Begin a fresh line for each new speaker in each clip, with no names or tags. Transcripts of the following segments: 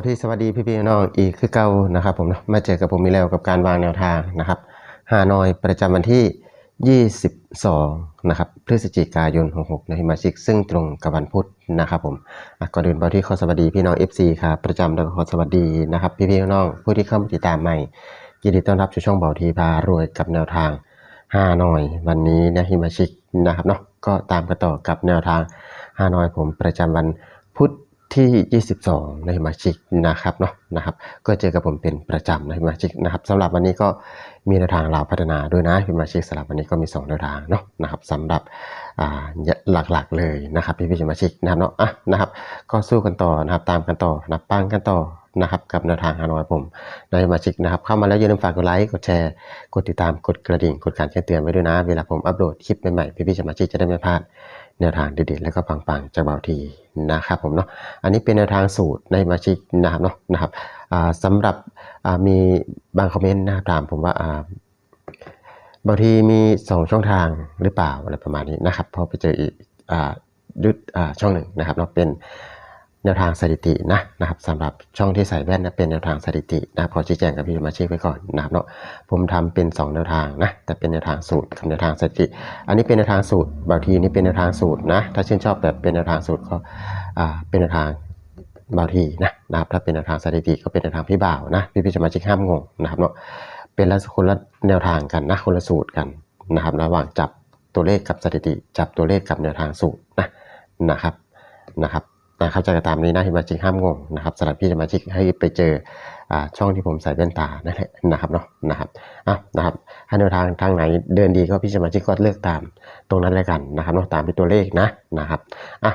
าที่สวัสดีพี่พี่ๆน้องอีกคือเก่านะครับผมเนาะมาเจอกับผมมีแล้วกับการวางแนวทางนะครับฮานอยประจำวันที่ 22 นะครับพฤศจิกายน 66ในมาชิก ซึ่งตรงกับวันพุธนะครับผมก่อนอื่นเบาที่ขอสวัสดีพี่น้อง FC ครับประจำแล้วก็ขอสวัสดีนะครับพี่พี่ๆน้องผู้ที่เข้ามาติดตามใหม่ยินดีต้อนรับสู่ช่องเบาทีพารวยกับแนวทางฮานอย วันนี้นะฮิมาชิกนะครับเนาะก็ตามกันต่อกับแนวทางฮานอยผมประจำวัน ที่ 22 ในมาชิกนะครับเนาะนะครับ ก็เจอกับผมเป็นประจำในมาชิกนะครับสำหรับวันนี้ก็มีแนวทางเราพัฒนาด้วยนะพี่มาชิกสำหรับวันนี้ก็มี2แนวทางเนาะนะครับสำหรับอ่าหลักๆเลยนะครับพี่พี่สมาชิกนะครับเนาะอะนะครับ ก็สู้กันต่อนะครับตามกันต่อนับปังกันต่อนะครับกับแนวทางฮานอยผมในมาชิกนะครับเข้ามาแล้วอย่าลืมฝากกดไลค์กดแชร์กดติดตามกดกระดิ่งกดการแจ้งเตือนไว้ด้วยนะ เวลาผมอัปโหลดคลิปใหม่ๆพี่พี่สมาชิกจะได้ไม่พลาด แนวทางเด็ดๆแล้วก็ปังๆจากเบาทีนะครับผมเนาะอันนี้เป็นแนวทางสูตรในมาชิกนะครับเนาะนะครับสำหรับมีบางคอมเมนต์นะครับถามผมว่าบางทีมี 2 ช่องทางหรือเปล่าอะไรประมาณนี้นะครับพอไปเจออีกอ่ายุดช่องหนึ่งนะครับเนาะเป็น แนวทางสถิตินะนะครับสำหรับช่องที่ใส่แว่นนะเป็นแนวทางสถิตินะขอชี้แจงกับพี่สมาชิกไว้ก่อนนะครับเนาะผมทำเป็น 2 แนวทางนะแต่เป็นแนวทางสูตรกับแนวทางสถิติ อันนี้เป็นแนวทางสูตรบางทีนี่เป็นแนวทางสูตรนะถ้าชื่นชอบแบบเป็นแนวทางสูตรก็อ่าเป็นแนวทางบางทีนะนะครับถ้าเป็นแนวทางสถิติก็เป็นแนวทางพี่บ่าวนะพี่พี่สมาชิกห้ามงงนะครับเนาะเป็นละคนละแนวทางกันนะคนละสูตรกันนะครับระหว่างจับตัวเลขกับสถิติ จับตัวเลขกับแนวทางสูตรนะนะครับนะครับ นะครับจะตามนี้นะพี่สมาชิกห้ามงงนะครับสำหรับพี่สมาชิกให้ไปเจอช่องที่ผมใส่แว่นตานั่นแหละนะครับเนาะนะครับอะนะครับถ้าแนวทางทางไหนเดินดีก็พี่สมาชิกก็เลือกตามตรงนั้นแล้วกันนะครับเนาะตามที่ตัวเลขนะนะครับอะ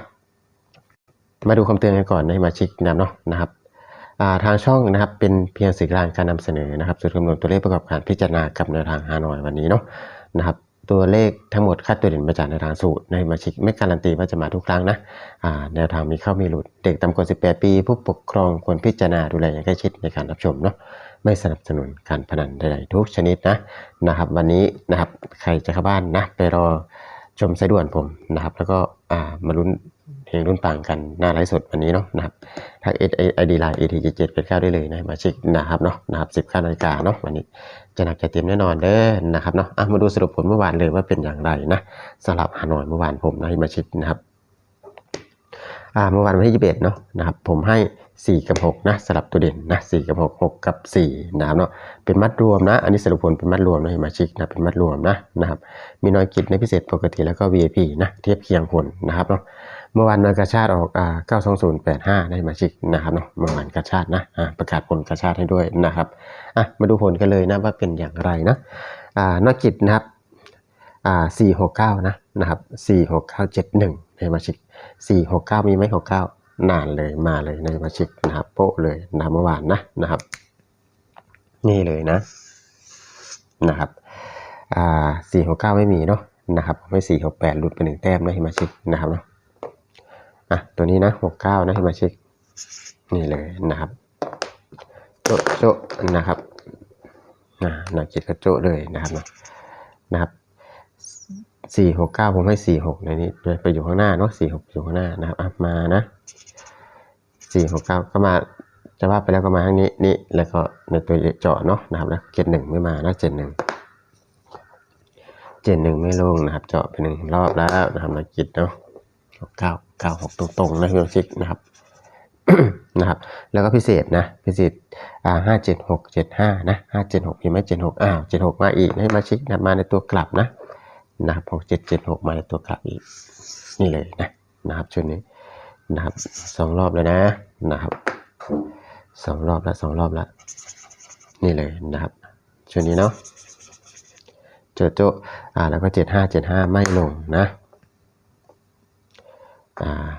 มาดูคำเตือนกันก่อนในมาชิกนะเนาะนะครับทางช่องนะครับเป็นเพียงสื่อกลางการนำเสนอนะครับสูตรคำนวณตัวเลขประกอบการพิจารณากับแนวทางฮานอยวันนี้เนาะนะครับ ตัวเลขทั้งหมดคัดตัวเด่นมาจากแนวทางสูตรในมาชิกไม่การันตีว่าจะมาทุกครั้งนะแนวทางมีเข้ามีหลุดเด็กต่ำกว่า18 ปี ผู้ปกครองควรพิจารณาดูแลอย่างใกล้ชิดในการรับชมเนาะไม่สนับสนุนการพนันใดๆทุกชนิดนะนะครับ วันนี้นะครับใครจะเข้าบ้านนะไปรอชมสายด่วนผมนะครับ แล้วก็มาลุ้น เพลงรุ่นปังกันหน้าไลฟ์สดวันนี้เนาะนะครับทางเอไอดีไลน์เอทีเจ็ดเป็นเก้าได้เลยนะมาเช็คนะครับเนาะนะครับสิบข้านาฬิกาเนาะวันนี้จะหนักจะเต็มแน่นอนเด้อนะครับเนาะมาดูสรุปผลเมื่อวานเลยว่าเป็นอย่างไรนะสำหรับฮานอยเมื่อวานผมนะมาเช็คนะครับเมื่อวานวันที่ยี่สิบเอ็ดเนาะนะครับผมให้สี่กับหกนะสลับตัวเด่นนะสี่กับหกหกกับสี่นะครับเนาะเป็นมัดรวมนะ อันนี้สรุปผลเป็นมัดรวมนะมาชิกนะเป็นมัดรวมนะนะครับมีน้อยกิจในพิเศษปกติแล้วก็ VIP นะเทียบเคียงผลนะครับเนาะ เมื่อวานน้อยกระชาติออกอ่า92085 ได้มาชิกนะครับเนาะเมื่อวานกระชาตินะอ่าประกาศผลกระชาติให้ด้วยนะครับอะมาดูผลกันเลยนะว่าเป็นอย่างไรนะอ่านอยกิจนะครับอ่า469 นะนะครับ46971 ในมาชิก 469 มีไหม69 นานเลยมาเลยในมาชิกนะครับโป๊ะเลยนะเมื่อวานนะนะครับ นี่เลยนะนะครับอ่าสี่หกเก้าไม่มีเนาะนะครับไม่สี่หกแปดหลุดไปหนึ่งแต้มนะฮิมาชิกนะครับเนาะ อะตัวนี้นะหกเก้านะฮิมาชิกนี่เลยนะครับ โจะโจะนะครับอ่าหนักจิตกระโจะเลยนะครับนะนะครับสี่หกเก้าผมให้สี่หกในนี้ไปอยู่ข้างหน้าเนาะสี่หกอยู่ข้างหน้านะครับมานะสี่หกเก้าก็มาจะว่าไปแล้วก็มาทางนี้นี่แล้วก็ในตัวเจาะเนาะนะครับแล้วเจ็ดหนึ่งไม่มานะเจ็ดหนึ่งเจนหนึ่งไม่ลงนะครับ เจาะไปหนึ่งรอบแล้วนะครับนักกิจเนาะ เก้าเก้าหกตรงๆนะพี่ชิกนะครับนะครับ แล้วก็พิเศษนะ พิเศษอ่าห้าเจ็ดหกเจ็ดห้านะห้าเจ็ดหกมีไหมเจ็ดหกอ้าวเจ็ดหกมาอีกให้มาชิกนะมาในตัวกลับนะนะครับหกเจ็ดเจ็ดหกมาในตัวกลับอีก นี่เลยนะนะครับชุดนี้นะครับสองรอบเลยนะนะครับสองรอบแล้วสองรอบแล้วนี่เลยนะครับชุดนี้เนาะโจโจอ่าแล้วก็เจ็ดห้าเจ็ดห้าไม่ลงนะ อ่า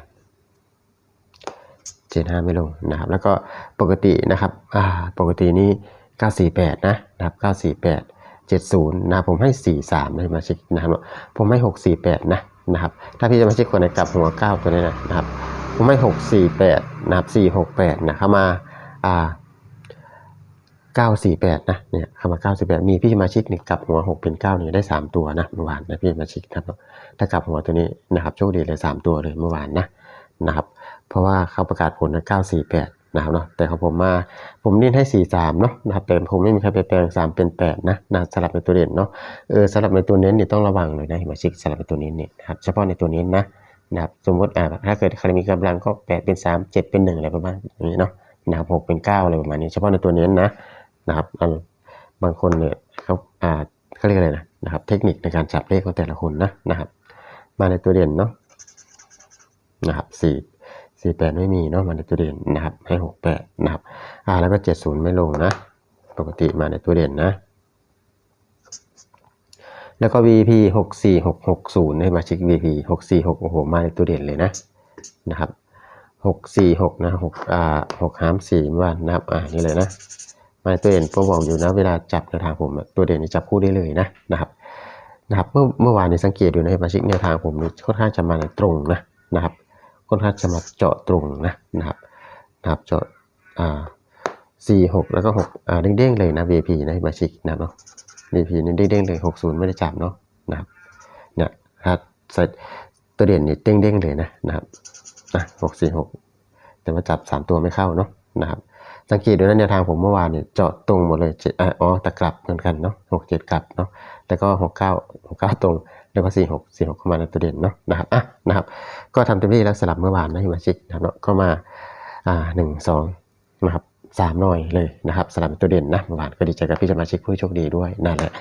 เจ็ดห้าไม่ลงนะครับ แล้วก็ปกตินะครับอ่าปกตินี่เก้าสี่แปดนะนะครับเก้าสี่แปดเจ็ดศูนย์นะผมให้สี่สามให้มาเช็กนะครับผมให้หกสี่แปดนะนะครับ ถ้าพี่จะมาเช็กคนไหนกลับหัวเก้าตัวนี้นะนะครับผมให้หกสี่แปดนะครับสี่หกแปดนะเข้ามาอ่า 948 นะเนี่ยคำว่า 948 มีพี่สมาชิกนี่กลับหัว 6 เป็น 9 นี่ได้ 3 ตัวนะเมื่อวานนะพี่สมาชิกนะครับถ้ากลับหัวตัวนี้นะครับโชคดีเลย 3 ตัวเลยเมื่อวานนะนะครับเพราะว่าเขาประกาศผลนะ948 นะครับเนาะแต่ของผมมาผมเน้นให้สี่สามเนาะนะครับแต่ผมไม่มีใครไปแปลงสามเป็นแปดนะนะสลับในตัวเด่นเนาะเออสลับในตัวเน้นเนี่ยต้องระวังหน่อยนะเห็นไหมชิกสลับในตัวเน้นเนี่ยนะครับเฉพาะในตัวเน้นนะนะครับสมมติอ่าถ้าเกิดใครมีกำลังก็แปดเป็นสามเจ็ดเป็นหนึ่งอะไรประมาณนี้เนาะนะครับหกเป็นเก้าอะไรประมาณนี้เฉพาะในตัวเน้นนะ นะครับบางคนเนี่ยเขาอ่าเขาเรียกอะไรนะนะครับ เทคนิคในการจับเลขของแต่ละคนนะนะครับ มาในตัวเด่นเนาะนะครับสี่สี่แปดไม่มีเนาะมาในตัวเด่นนะครับ ให้หกแปดนะครับ อ่าแล้วก็เจ็ดศูนย์ไม่ลงนะ ปกติมาในตัวเด่นนะ แล้วก็ VP หกสี่หกหกศูนย์ให้มาชิก VP หกสี่หกโอ้โหมาในตัวเด่นเลยนะนะครับหกสี่หกนะหกอ่าหกหามสี่วานนะครับอ่านี่เลยนะ มาในตัวเด่นผมบอกอยู่นะ เวลาจับแนวทางผมตัวเด่นจับคู่ได้เลยนะนะครับนะครับเมื่อเมื่อวานนี้สังเกตดูนะมาชิกแนวทางผมนี่ค่อนข้างจะมาในตรงนะนะครับค่อนข้างจะมาเจาะตรงนะนะครับนะครับเจาะอ่าสี่หกแล้วก็หกอ่าเด้งๆเลยนะ VP นะมาชิกนะเนาะ VP นี่เด้งๆเลยหกศูนย์ไม่ได้จับเนาะนะครับเนี่ยถ้าใส่ตัวเด่นนี่เด้งๆเลยนะนะครับนะหกสี่หกแต่ว่าจับสามตัวไม่เข้าเนาะนะครับ สังเกตดูนะแนวทางผมเมื่อวานเนี่ยเจาะตรงหมดเลยเจ็ดอ๋อแต่กลับเหมือนกันเนาะหกเจ็ดกลับเนาะแล้วก็หกเก้าหกเก้าตรงแล้วก็สี่หกสี่หกเข้ามาในตัวเด่นเนาะนะครับอะนะครับ ก็ทำเต็มที่แล้วสลับเมื่อวานนะฮิมาชิกนะครับเนาะก็มาอ่าหนึ่งสองนะครับสามหน่อยเลยนะครับสลับเป็นตัวเด่นนะเมื่อวานก็ดีใจกับพี่สมาชิกผู้โชคดีด้วยนั่นแหละ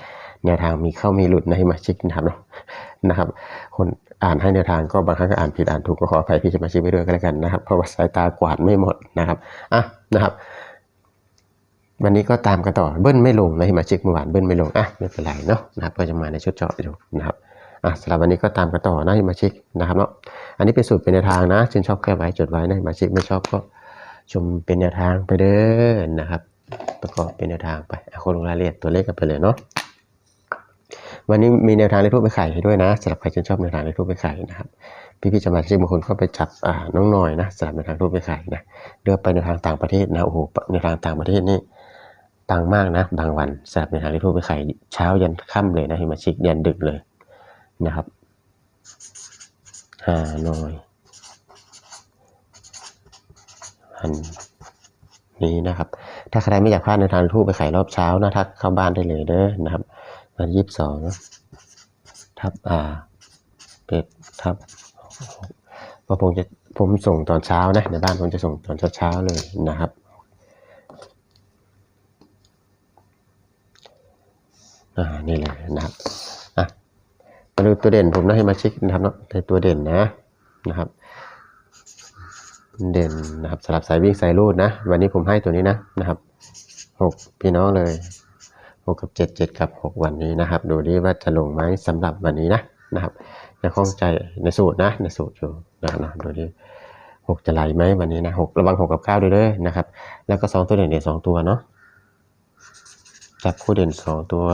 แนวทางมีเข้ามีหลุดนะฮิมาชิกนะครับเนาะนะครับ คนอ่านให้แนวทางก็บางครั้งก็อ่านผิดอ่านถูกก็ขออภัยพี่สมาชิกไปด้วยก็แล้วกันนะครับ เพราะว่าสายตากวาดไม่หมดนะครับอะนะครับ วันนี้ก็ตามกันต่อเบิ้ลไม่ลงนะฮิมาชิกเมื่อวานเบิ้ลไม่ลงอะไม่เป็นไรเนาะนะครับก็จะมาในชุดเจาะอยู่นะครับอะสำหรับวันนี้ก็ตามกันต่อนะฮิมาชิกนะครับเนาะอันนี้เป็นสูตรเป็นแนวทางนะชื่นชอบแค่ไว้จดไว้นะฮิมาชิกไม่ชอบก็ชมเป็นแนวทางไปเด้อนะครับ ประกอบเป็นแนวทางไปคนลงรายละเอียดตัวเลขกันไปเลยเนาะวันนี้มีแนวทางเลขทูปไปไข่ให้ด้วยนะสำหรับใครชื่นชอบแนวทางเลขทูปไปไข่นะครับพี่พี่ๆสมาชิกบางคนก็ไปจับน้องหน่อยนะสำหรับแนวทางทูปไปไข่นะเลือกไปในวทางต่างประเทศนะโอ้โหในวทางต่างประเทศนี่ ปังมากนะบางวันสลับในทางที่ทั่วไปขายเช้ายันค่ำเลยนะฮิมาชิกยันดึกเลยนะครับฮานอยอันนี้นะครับ ถ้าใครไม่อยากพลาดในทางทู่ไปขายรอบเช้านะทักเข้าบ้านได้เลยเด้อนะครับวันยี่สิบสองทับอ่าเป็ดทับพราผมจะผมส่งตอนเช้านะในบ้านผมจะส่งตอนเช้าๆเลยนะครับ อ่านี่เลยนะครับอะมาดูตัวเด่นผมนะให้มาเช็คนะครับเนาะในตัวเด่นนะนะครับ เด่นนะครับสลับสายวิ่งสายรูดนะ วันนี้ผมให้ตัวนี้นะนะครับหกพี่น้องเลยหกกับเจ็ดเจ็ดกับหกวันนี้นะครับ ดูดิว่าจะลงไหมสำหรับวันนี้นะนะครับจะข้องใจในสูตรนะในสูตรอยู่นะครับนะดูดิหกจะไหลไหมวันนี้นะหกระวังหกกับเก้าด้วยเด้อนะครับแล้วก็สองตัวเด่นเด่นสองตัวเนาะจับคู่เด่นสองตัว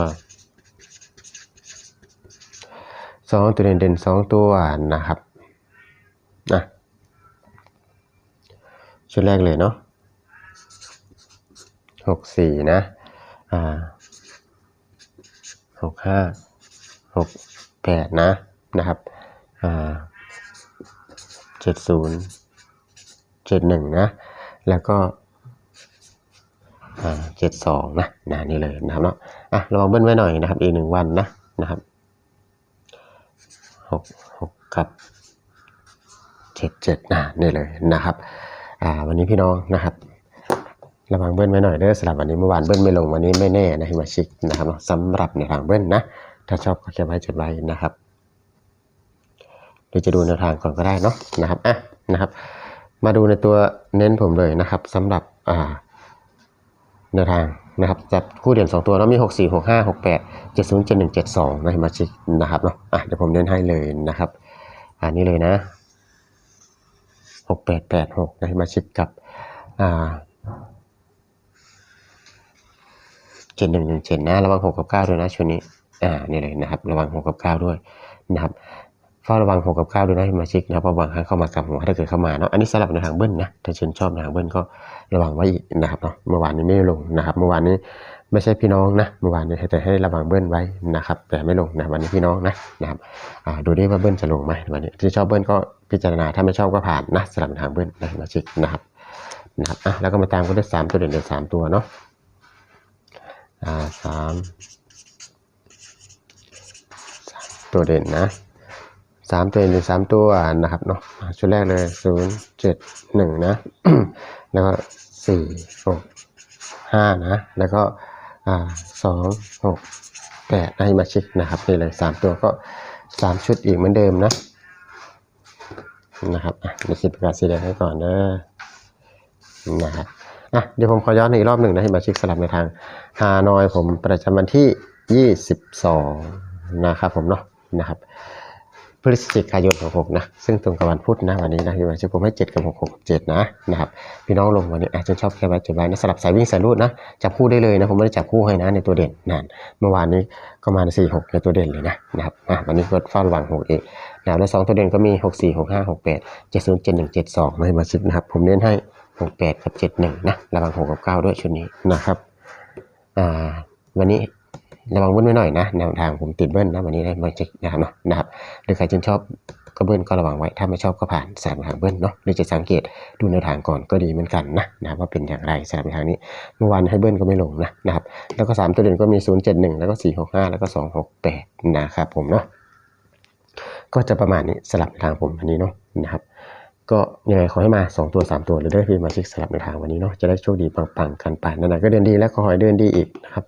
สองตัวเด่นเด่นสองตัวนะครับนะชุดแรกเลยเนาะหกสี่นะอ่าหกห้าหกแปดนะนะครับอ่าเจ็ดศูนย์เจ็ดหนึ่งนะ แล้วก็อ่าเจ็ดสองนะนะนี่เลยนะครับเนาะอะระวังเบิ้ลไว้หน่อยนะครับ อีกหนึ่งวันนะนะครับ หกหกกับเจ็ดเจ็ดนะนี่เลยนะครับอ่าวันนี้พี่น้องนะครับ ระวังเบิ้ลไว้หน่อยเด้อสำหรับวันนี้เมื่อวานเบิ้ลไม่ลงวันนี้ไม่แน่นะฮิมาชิกนะครับสำหรับในทางเบิ้ลนะ ถ้าชอบก็เก็บไว้จดไว้นะครับหรือจะดูแนวทางก่อนก็ได้เนาะนะครับอะนะครับ มาดูในตัวเน้นผมเลยนะครับสำหรับอ่าแนวทาง นะครับจับคู่เด่นสองตัวแล้วมีหกสี่หกห้าหกแปดเจ็ดศูนย์เจ็ดหนึ่งเจ็ดสองนะมาชิกนะครับเนาะอะเดี๋ยวผมเน้นให้เลยนะครับ อันนี้เลยนะหกแปดแปดหกนะมาชิกกับอ่าเจ็ดหนึ่งหนึ่งเจ็ดนะระวังหกกับเก้าด้วยนะช่วงนี้อ่านี่เลยนะครับ ระวังหกกับเก้าด้วยนะครับ เฝ้าระวังหกกับเก้าวด้วยนะฮิมาชิกนะเพราะบางครั้งเข้ามากับหัวถ้าเกิดเข้ามาเนาะอันนี้สำหรับในทางเบิ้ลนะถ้าชื่นชอบในทางเบิ้ลก็ระวังไว้อีกนะครับเนาะเมื่อวานนี้ไม่ลงนะครับ เมื่อวานนี้ไม่ใช่พี่น้องนะเมื่อวานนี้แต่ให้ระวังเบิ้ลไว้นะครับ แต่ไม่ลงนะวันนี้พี่น้องนะนะครับอ่าดูดิว่าเบิ้ลจะลงไหมวันนี้ที่ชอบเบิ้ลก็พิจารณาถ้าไม่ชอบก็ผ่านนะสำหรับในทางเบิ้ลนะฮิมาชิกนะครับนะครับอะแล้วก็มาตามกันด้วยสามตัวเด่นเด่นสามตัวเนาะอ่าสามตัวเด่นนะ สามตัวเด่นเด่นสามตัวนะครับเนาะชุดแรกเลยศูนย์เจ็ดหนึ่งนะ แล้วก็สี่หกห้านะ แล้วก็สองหกแปดให้มาชิกนะครับนี่เลยสามตัวก็สามชุดอีกเหมือนเดิมนะนะครับอะเดี๋ยวขีดประกาศสีแดงให้ก่อนเด้อนะครับอะเดี๋ยวผมขอย้อนอีกรอบหนึ่งนะให้มาชิกสลับในทางฮานอยผมประจำวันที่ 22 นะครับผมเนาะนะครับ พฤศจิกายนของผมนะ ซึ่งตรงกับวันพุธนะวันนี้นะพี่มาชิกผมให้7กับ6 6 7นะนะครับพี่น้องลงวันนี้อาจจะชอบแค่ไว้จดไว้นะสลับสายวิ่งสายรูดนะจับคู่ได้เลยนะผมไม่ได้จับคู่ให้นะในตัวเด่นนั่นเมื่อวานนี้ก็มาใน4 6ในตัวเด่นเลยนะนะครับอะวันนี้ก็เฝ้าระวัง6เอกนะแล้วสองตัวเด่นก็มี6 4 6 5 6 8 7 0 7 1 7 2มาให้มาชิกนะครับผมเน้นให้6 8กับ7 1นะระวัง6กับ9ด้วยชุดนี้นะครับอ่าวันนี้ ระวังเบิ้ลไว้หน่อยนะแนวทางผมติดเบิ้ลนะวันนี้ได้มาเช็คนะครับเนาะนะครับหรือใครชื่นชอบก็เบิ้ลก็ระวังไว้ถ้าไม่ชอบก็ผ่านสามทางเบิ้ลเนาะหรือจะสังเกตดูแนวทางก่อนก็ดีเหมือนกันนะนะว่าเป็นอย่างไรสามทางนี้เมื่อวานให้เบิ้ลก็ไม่ลงนะนะครับแล้วก็สามตัวเด่นก็มี0 7 1แล้วก็4 6 5แล้วก็2 6 8นะครับผมเนาะก็จะประมาณนี้สลับทางผมอันนี้เนาะนะครับ ก็ยังไงขอให้มา 2 ตัว 3 ตัว หรือได้พี่มาชิกสลับในทางวันนี้เนาะจะได้โชคดีปังๆกันไปนั่นๆก็เดินดีและขอให้เดินดีอีกนะครับ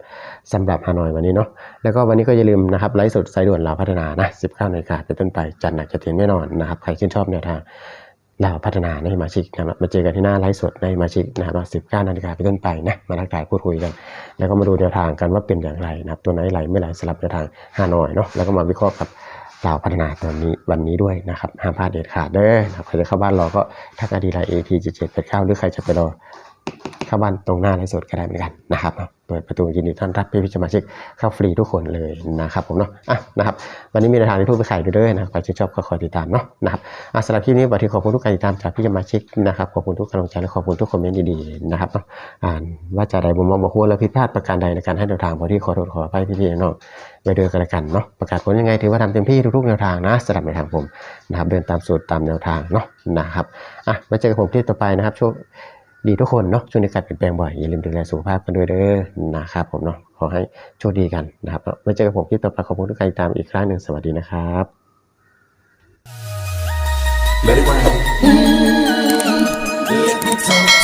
สำหรับฮานอยวันนี้เนาะแล้วก็วันนี้ก็อย่าลืมนะครับไลฟ์สดสายด่วนลาวพัฒนานะ19นาฬิกาเป็นต้นไปจันทร์หนักจะเทียนแน่นอนนะครับใครชื่นชอบแนวทางลาวพัฒนาในมาชิกนะครับมาเจอกันที่หน้าไลฟ์สดในมาชิกนะครับ19นาฬิกาเป็นต้นไปนะมาทักทายพูดคุยกัน แล้วก็มาดูแนวทางกันว่าเป็นอย่างไรนะครับตัวไหนไหลไม่ไหลสลับแนวทางฮานอยเนาะแล้วก็มาวิเคราะห์กับ สาวพัฒนาตอนนี้วันนี้ด้วยนะครับห้ามพลาดเด็ดขาดเด้อนะครับใครจะเข้าบ้านรอก็ทักอดีไลน์ AP 7 7 8 9 หรือใครจะไปรอ เข้าบ้านตรงหน้าไลฟ์สดก็ได้เหมือนกันนะครับเปิดประตูยินดีต้อนรับพี่พิจมาชิกเข้าฟรีทุกคนเลยนะครับผมเนาะอะนะครับวันนี้มีแนวทางที่พูดไปขายดูด้วยนะใครชื่นชอบก็คอยติดตามเนาะนะครับอะสำหรับคลิปนี้บัตรขอบคุณทุกการติดตามจากพี่จมาชิกนะครับขอบคุณทุกกำลังใจและขอบคุณทุกคอมเมนต์ดีๆนะครับเนาะอ่านว่าจะใดมุมมองบอกว่าผิดพลาดประการใดในการให้แนวทางบอที่ขอโทษขออภัยพี่ๆน้องไปเดินกันละกันเนาะประกาศผลยังไงถือว่าทำเต็มที่ทุกๆแนวทางนะสำหรับในทางผมนะครับเดินตามสูตรตามแนวทางเนาะนะครับอะมาเจอกับผมที่ต่อไปนะครับโชค ดีทุกคนเนาะช่วงในการเปลี่ยนแปลงบ่อยอย่าลืมดูแลสุขภาพกันด้วยเด้อนะครับผมเนาะขอให้โชคดีกันนะครับไว้เจอกับผมที่ต่อไปขอบคุณทุกการติดตามอีกครั้งหนึ่งสวัสดีนะครับ
Let it rain. Let me talk